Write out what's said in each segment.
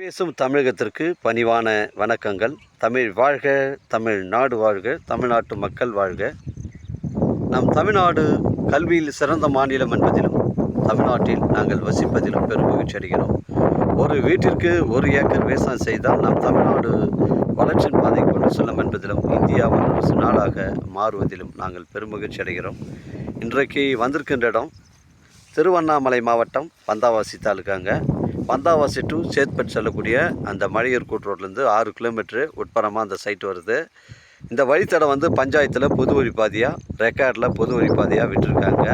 பேசும் தமிழகத்திற்கு பணிவான வணக்கங்கள். தமிழ் வாழ்க தமிழ் நாடு வாழ்க தமிழ்நாட்டு மக்கள் வாழ்க. நம் தமிழ்நாடு கல்வியில் சிறந்த மாநிலம் என்பதிலும் தமிழ்நாட்டில் நாங்கள் வசிப்பதிலும் பெருமகிழ்ச்சி அடைகிறோம். ஒரு வீட்டிற்கு ஒரு ஏக்கர் விவசாயம் செய்தால் நம் தமிழ்நாடு வளர்ச்சியின் பாதை கொண்டு செல்லும் என்பதிலும் இந்தியா வல்லரசு நாடாக மாறுவதிலும் நாங்கள் பெருமகிழ்ச்சி அடைகிறோம். இன்றைக்கு வந்திருக்கின்ற இடம் திருவண்ணாமலை மாவட்டம் பந்தாவாசி தாலுக்காங்க. பந்தாவாசி டு சேத்பட் செல்லக்கூடிய அந்த மழையூர் கூட்டு ரோட்லேருந்து ஆறு கிலோமீட்ரு உட்புறமாக அந்த சைட் வருது. இந்த வழித்தடம் வந்து பஞ்சாயத்தில் பொது வழி பாதையாக ரெக்கார்டில் பொது வழி பாதையாக விட்டுருக்காங்க.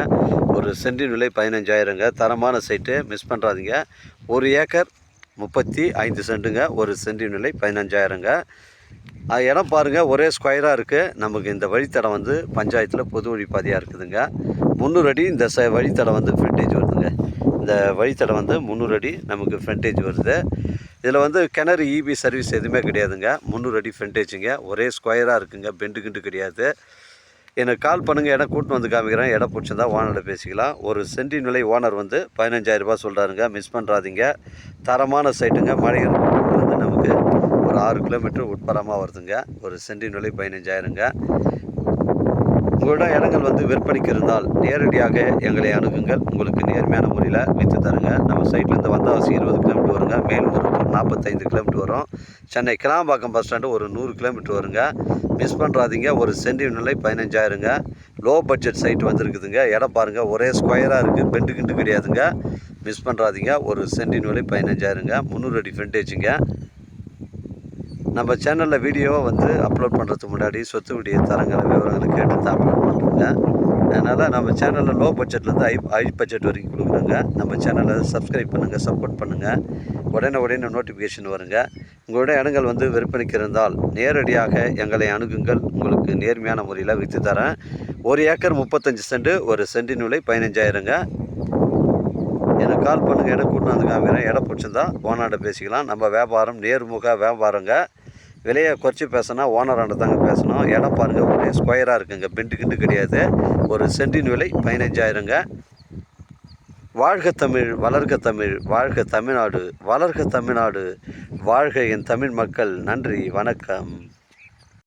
ஒரு சென்டின் விலை பதினஞ்சாயிரங்க. தரமான சைட்டு மிஸ் பண்ணுறாதீங்க ஒரு ஏக்கர் முப்பத்தி ஐந்து சென்ட்டுங்க ஒரு சென்டின் விலை பதினஞ்சாயிரங்க. அது இடம் பாருங்கள் ஒரே ஸ்கொயராக இருக்குது நமக்கு இந்த வழித்தடம் வந்து பஞ்சாயத்தில் பொது வழி பாதையாக இருக்குதுங்க. முந்நூறு அடி இந்த ச வழித்தடம் வந்து ஃப்ரண்டேஜ் வருதுங்க. இந்த வழித்தடம் வந்து முந்நூறு அடி நமக்கு ஃப்ரண்டேஜ் வருது. இதில் வந்து கிணறு இபி சர்வீஸ் எதுவுமே கிடையாதுங்க. முந்நூறு அடி ஃப்ரண்டேஜுங்க ஒரே ஸ்கொயராக இருக்குங்க. பெண்டு கிண்டு கிடையாது. எனக்கு கால் பண்ணுங்கள் இடம் கூட்டின்னு வந்து காமிக்கிறேன். இடம் பிடிச்சிருந்தா ஓனரில் பேசிக்கலாம். ஒரு சென்டின் விலை ஓனர் வந்து பதினஞ்சாயிரரூபா சொல்கிறாருங்க மிஸ் பண்ணுறாதீங்க தரமான சைட்டுங்க மழை வந்து நமக்கு ஒரு ஆறு கிலோமீட்டர் உட்புறமாக வருதுங்க. ஒரு சென்டின் விலை பதினஞ்சாயிரங்க. உங்களிடம் இடங்கள் வந்து விற்பனைக்கு இருந்தால் நேரடியாக எங்களை அணுகுங்கள். உங்களுக்கு நேர்மையான முறையில் விற்று தருங்க. நம்ம சைட்லேருந்து வந்தாவாசி இருபது கிலோமீட்டர் வருங்க. மேல்முருகூர் நாற்பத்தைந்து கிலோமீட்டர் வரும். சென்னை கிளாம்பாக்கம் பஸ் ஸ்டாண்டு ஒரு நூறு கிலோமீட்டர் வருங்க. மிஸ் பண்ணுறாதீங்க ஒரு சென்டி நிலை பதினஞ்சாயிரங்க. லோ பட்ஜெட் சைட் வந்துருக்குதுங்க. இடம் பாருங்கள் ஒரே ஸ்கொயராக இருக்குது பெண்டு கிண்டு கிடையாதுங்க. மிஸ் பண்ணுறாதீங்க ஒரு சென்டின் விலை பதினஞ்சாயிரங்க. முந்நூறு அடி ஃப்ரண்டேஜுங்க நம்ம சேனலில் வீடியோவை வந்து அப்லோட் பண்ணுறதுக்கு முன்னாடி சொத்து தரங்களை விவரங்களை கேட்டு தான் அப்லோட் பண்ணுறோங்க அதனால் நம்ம சேனலில் லோ பட்ஜெட்லேருந்து ஹை ஹை பட்ஜெட் வரைக்கும் கொடுக்குறோங்க. நம்ம சேனலை சப்ஸ்கிரைப் பண்ணுங்கள் சப்போர்ட் பண்ணுங்கள் உடனே உடனே நோட்டிஃபிகேஷன் வருங்க. உங்களுடைய இடங்கள் வந்து விற்பனைக்கு இருந்தால் நேரடியாக எங்களை அணுகுங்கள். உங்களுக்கு நேர்மையான முறையில் விற்று தரேன். ஒரு ஏக்கர் முப்பத்தஞ்சு சென்ட் ஒரு சென்டின் விலை பதினஞ்சாயிரங்க. எனக்கு கால் பண்ணுங்கள் இடம் கூட்டு வந்து காமிக்கிறேன். இடம் பிடிச்சிருந்தா ஓனர்கிட்ட பேசிக்கலாம். நம்ம வியாபாரம் நேர்முக வியாபாரங்க. விலையை குறைச்சி பேசினா ஓனராண்ட தாங்க பேசணும். இடம் பாருங்கள் ஒரே ஸ்கொயராக இருக்குங்க. பெண்டு கிண்டு கிடையாது. ஒரு சென்டின் விலை பதினஞ்சாயிரங்க வாழ்க தமிழ் வளர்க தமிழ் வாழ்க தமிழ்நாடு வளர்க தமிழ்நாடு வாழ்க என் தமிழ் மக்கள். நன்றி வணக்கம்.